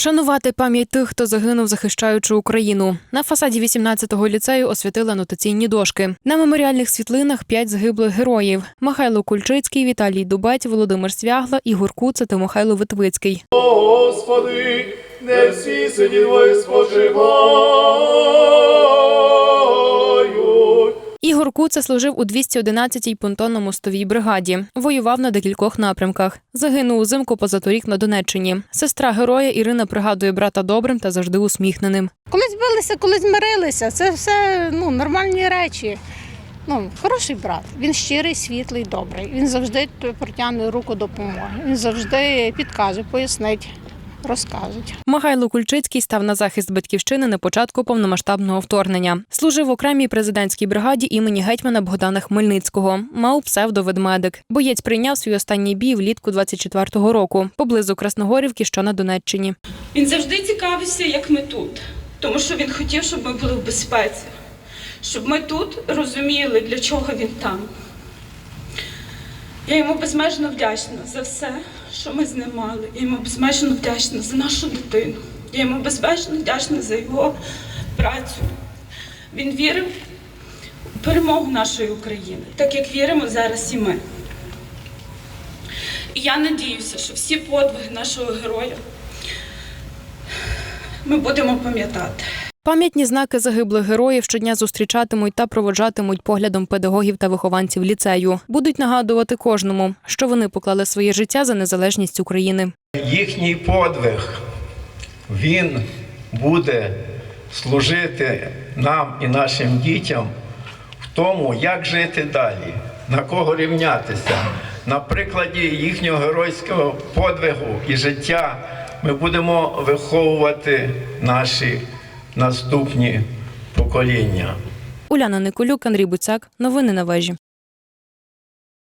Вшанувати пам'ять тих, хто загинув, захищаючи Україну. На фасаді 18-го ліцею освятили анотаційні дошки. На меморіальних світлинах п'ять загиблих героїв: Михайло Кульчицький, Віталій Дубець, Володимир Свягла, Ігор Куца та Михайло Витвицький. Господи, не всі сині твої Куца служив у 211-й понтонно-мостовій бригаді. Воював на декількох напрямках. Загинув узимку позаторік на Донеччині. Сестра героя Ірина пригадує брата добрим та завжди усміхненим. Колись билися, колись мирилися. Це все ну, нормальні речі. Ну, хороший брат. Він щирий, світлий, добрий. Він завжди протягне руку допомоги. Він завжди підкаже, пояснить, розкажуть. Михайло Кульчицький став на захист батьківщини на початку повномасштабного вторгнення. Служив в окремій президентській бригаді імені гетьмана Богдана Хмельницького. Мав псевдоведмедик. Боєць прийняв свій останній бій влітку 24-го року поблизу Красногорівки, що на Донеччині. Він завжди цікавився, як ми тут, тому що він хотів, щоб ми були в безпеці, щоб ми тут розуміли, для чого він там. Я йому безмежно вдячна за все, що ми з ним мали. Я йому безмежно вдячна за нашу дитину. Я йому безмежно вдячна за його працю. Він вірив у перемогу нашої України, так як віримо зараз і ми. І я надіюся, що всі подвиги нашого героя ми будемо пам'ятати. Пам'ятні знаки загиблих героїв щодня зустрічатимуть та проводжатимуть поглядом педагогів та вихованців ліцею. Будуть нагадувати кожному, що вони поклали своє життя за незалежність України. їхній подвиг, він буде служити нам і нашим дітям в тому, як жити далі, на кого рівнятися. На прикладі їхнього геройського подвигу і життя ми будемо виховувати наші наступні покоління. Уляна Николюк, Андрій Буцяк. Новини на вежі.